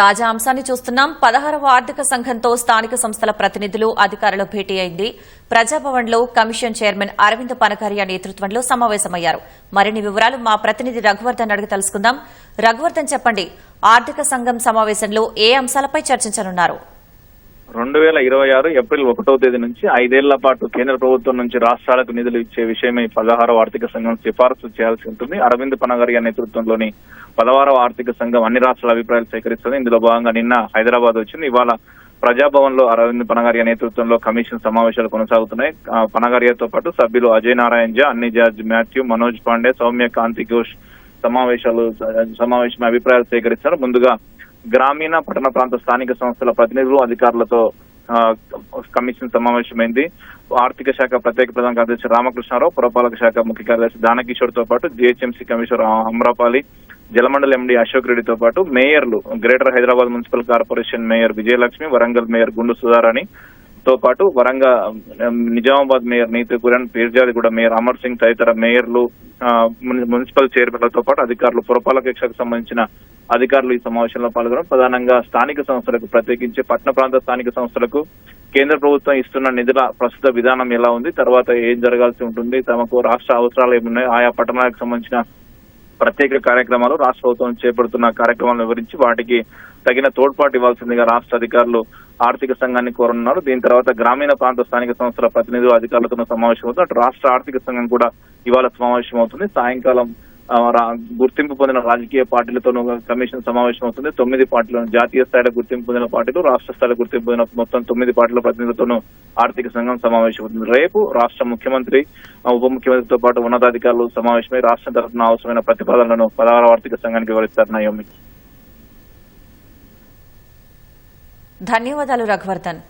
తాజా అంశాన్ని చూస్తున్నాం. పదహారవ ఆర్థిక సంఘంతో స్థానిక సంస్థల ప్రతినిధులు అధికారులు భేటీ అయింది. ప్రజాభవన్లో కమిషన్ చైర్మన్ అరవింద్ పనకారియా నేతృత్వంలో సమావేశమయ్యారు. మరిన్ని వివరాలు మా ప్రతినిధి రఘువర్ధన్ అడిగి తెలుసుకుందాం. రఘువర్ధన్ చెప్పండి ఆర్థిక సంఘం సమావేశంలో ఏ అంశాలపై చర్చించనున్నారు? రెండు వేల ఇరవై ఆరు ఏప్రిల్ ఒకటో తేదీ నుంచి ఐదేళ్ళ పాటు కేంద్ర ప్రభుత్వం నుంచి రాష్ట్రాలకు నిధులు ఇచ్చే విషయమై పదహారవ ఆర్థిక సంఘం సిఫార్సు చేయాల్సి ఉంటుంది. అరవింద్ పనగరియా నేతృత్వంలోని పదహారవ ఆర్థిక సంఘం అన్ని రాష్ట్రాల అభిప్రాయాలు సేకరిస్తుంది. ఇందులో భాగంగా నిన్న హైదరాబాద్ వచ్చింది. ఇవాళ ప్రజాభవన్లో అరవింద్ పనగారియా నేతృత్వంలో కమిషన్ సమావేశాలు కొనసాగుతున్నాయి. పనగారియాతో పాటు సభ్యులు అజయ్ నారాయణ జా అన్ని జార్జ్ మాథ్యూ మనోజ్ పాండే సౌమ్య కాంతి ఘోష్ సమావేశాలు సమావేశం అభిప్రాయాలు సేకరిస్తారు. ముందుగా గ్రామీణ పట్టణ ప్రాంత స్థానిక సంస్థల ప్రతినిధులు అధికారులతో కమిషన్ సమావేశమైంది. ఆర్థిక శాఖ ప్రత్యేక ప్రధాన కార్యదర్శి రామకృష్ణారావు పురపాలక శాఖ ముఖ్య కార్యదర్శి దానకిషోర్తో పాటు GHMC commissioner Amrapali Jalamandali MD Ashok రెడ్డితో పాటు మేయర్లు greater Hyderabad municipal corporation mayor Vijayalakshmi Warangal mayor Gundu Sudharani తో పాటు వరంగల్ నిజామాబాద్ మేయర్ నీతి కురణ్ పీర్జాదిగూడ మేయర్ అమర్ సింగ్ తదితర మేయర్లు మున్సిపల్ చైర్మన్లతో పాటు అధికారులు పురపాలక శాఖకు సంబంధించిన అధికారులు ఈ సమావేశంలో పాల్గొనడం ప్రధానంగా స్థానిక సంస్థలకు ప్రత్యేకించి పట్టణ ప్రాంత స్థానిక సంస్థలకు కేంద్ర ప్రభుత్వం ఇస్తున్న నిధుల ప్రస్తుత విధానం ఎలా ఉంది తర్వాత ఏం జరగాల్సి ఉంటుంది తమకు రాష్ట్ర అవసరాలు ఏమున్నాయి ఆయా పట్టణాలకు సంబంధించిన ప్రత్యేక కార్యక్రమాలు రాష్ట్ర ప్రభుత్వం చేపడుతున్న కార్యక్రమాలను వివరించి వాటికి తగిన తోడ్పాటు ఇవ్వాల్సిందిగా రాష్ట్ర అధికారులు ఆర్థిక సంఘాన్ని కోరనున్నారు. దీని తర్వాత గ్రామీణ ప్రాంత స్థానిక సంస్థల ప్రతినిధులు అధికారులతో సమావేశం అవుతుంది అటు రాష్ట్ర ఆర్థిక సంఘం కూడా ఇవాళ సమావేశం అవుతుంది సాయంకాలం గుర్తింపు పొందిన రాజకీయ పార్టీలతోనూ కమిషన్ సమావేశం అవుతుంది. తొమ్మిది పార్టీలు జాతీయ స్థాయిలో గుర్తింపు పొందిన పార్టీలు రాష్ట్ర స్థాయిలో గుర్తింపు పొందిన మొత్తం తొమ్మిది పార్టీల ప్రతినిధులతోనూ ఆర్థిక సంఘం సమావేశం అవుతుంది. రేపు రాష్ట్ర ముఖ్యమంత్రి ఉప ముఖ్యమంత్రితో పాటు ఉన్నతాధికారులు సమావేశమై రాష్ట్రం తరఫున అవసరమైన ప్రతిపాదనలను పదహారు ఆర్థిక సంఘానికి వివరిస్తారు. నయోమి. ధన్యవాదాలు రఘువర్ధన్.